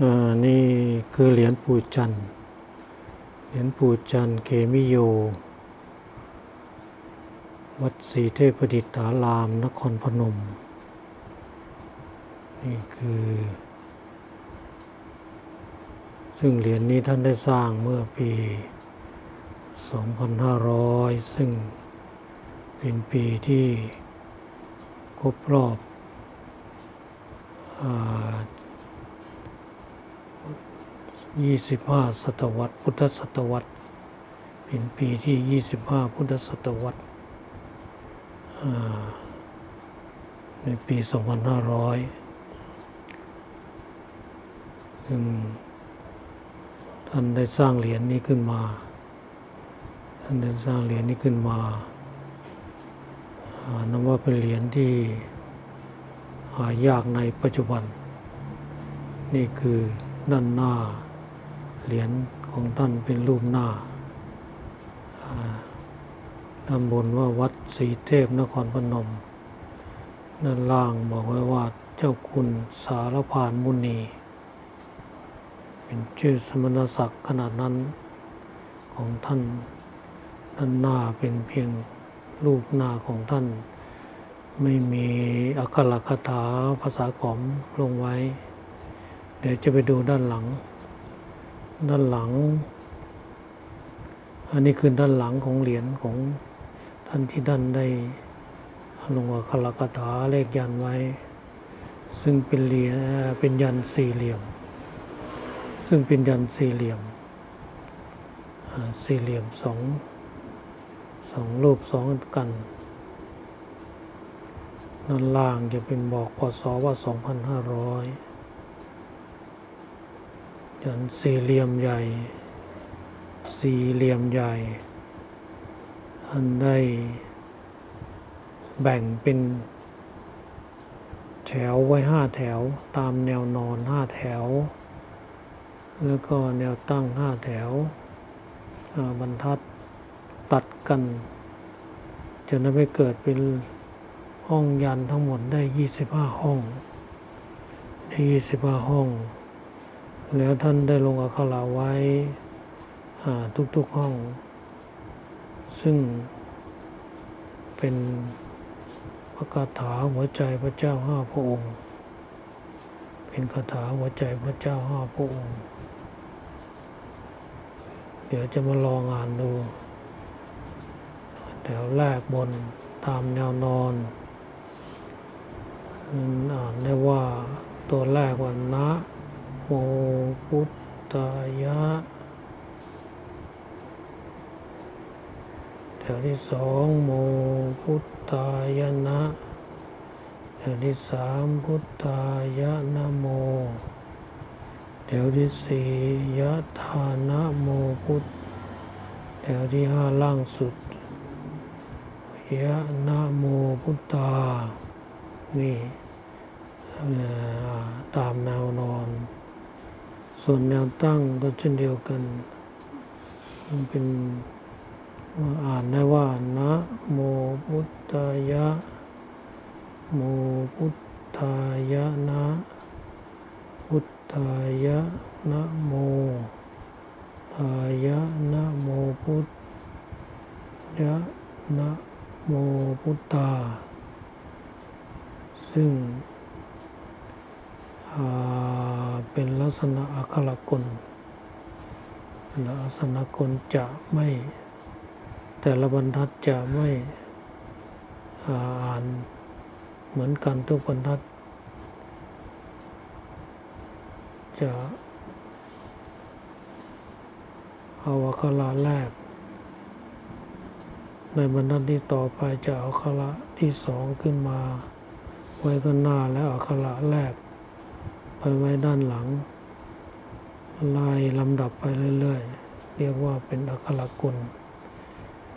ออนี่คือเหรียญปู่จันเหรียญปู่จันเกมิโย วัดศรีเทพดิษฐาราม นครพนม นี่คือ ซึ่งเหรียญนี้ท่านได้สร้างเมื่อปี 2500 ซึ่งเป็นปีที่ครบรอบอา 25 ศตวรรษ พุทธศตวรรษ เป็นปีที่ 25 พุทธศตวรรษ ในปี 2500 ซึ่งท่านได้สร้างเหรียญนี้ขึ้นมา ท่านได้สร้างเหรียญนี้ขึ้นมานับว่าเป็นเหรียญที่หายากในปัจจุบัน นี่คือด้านหน้า เหรียญของท่านเป็นรูปหน้าด้านบนว่าวัดศรีเทพนครพนม ด้านล่างบอกไว้ว่าเจ้าคุณสารพานมุนี เป็นชื่อสมณศักดิ์ขนาดนั้นของท่าน ด้านหน้าเป็นเพียงรูปหน้าของท่าน ไม่มีอักขระคาถาภาษาขอมลงไว้ เดี๋ยวจะไปดูด้านหลัง ด้านหลัง อันนี้คือด้านหลังของเหรียญของท่านที่ท่านได้ลงอักขรคาถาเลขยันไว้ ซึ่งเป็นเหรียญเป็นยันสี่เหลี่ยม ซึ่งเป็นยันสี่เหลี่ยมสี่เหลี่ยมสองสองรูปสองกันด้านล่างจะเป็นบอกพศว่า 2,500 ยันสี่เหลี่ยมใหญ่ สี่เหลี่ยมใหญ่ท่านได้แบ่งเป็นแถวไว้ห้าแถวตามแนวนอนห้าแถว แล้วก็แนวตั้งห้าแถวบรรทัดตัดกันจะนำไปเกิดเป็นห้องยันทั้งหมดได้ 25 ห้องได้25 ห้อง แล้วท่านได้ลงอักขระไว้ทุกๆห้อง ซึ่งเป็นพระคาถาหัวใจพระเจ้าห้าพระองค์ เป็นคาถาหัวใจพระเจ้าห้าพระองค์ เดี๋ยวจะมาลองอ่านดู แถวแรกบนตามแนวนอนอ่านได้ว่าตัวแรกว่านะ โมพุทธายะ แถวที่สองโมพุทธายนะ แถวที่สามพุทธายะนะโม แถวที่สี่ยะธานะโมพุทธ แถวที่ห้าล่างสุดยะนะโมพุทธา นี่ตามแนวนอน ส่วนแนวตั้งก็เช่นเดียวกัน มันเป็นอ่านได้ว่านะโมพุทธายะ โมพุทธายะนะ พุทธายะนะโมทายะนะโมพุทธยะนะโมพุทธาซึ่ง เป็นลักษณะอักขระกลลักษณะกลจะไม่ แต่ละบรรทัดจะไม่อ่าอานเหมือนกันทุกบรรทัด จะเอาอักขระแรก ในบรรทัดที่ต่อไปจะเอาอักขระที่สองขึ้นมา ไว้ข้างหน้าแล้วอักขระแรก ไปไว้ด้านหลังลายลำดับไปเรื่อยๆ เรียกว่าเป็นอัคระกล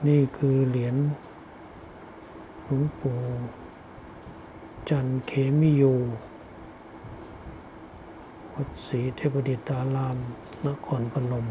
นี่คือเหรียญหลวงปู่จันเขมิโยวัดศรีเทพดิตาราม นครพนม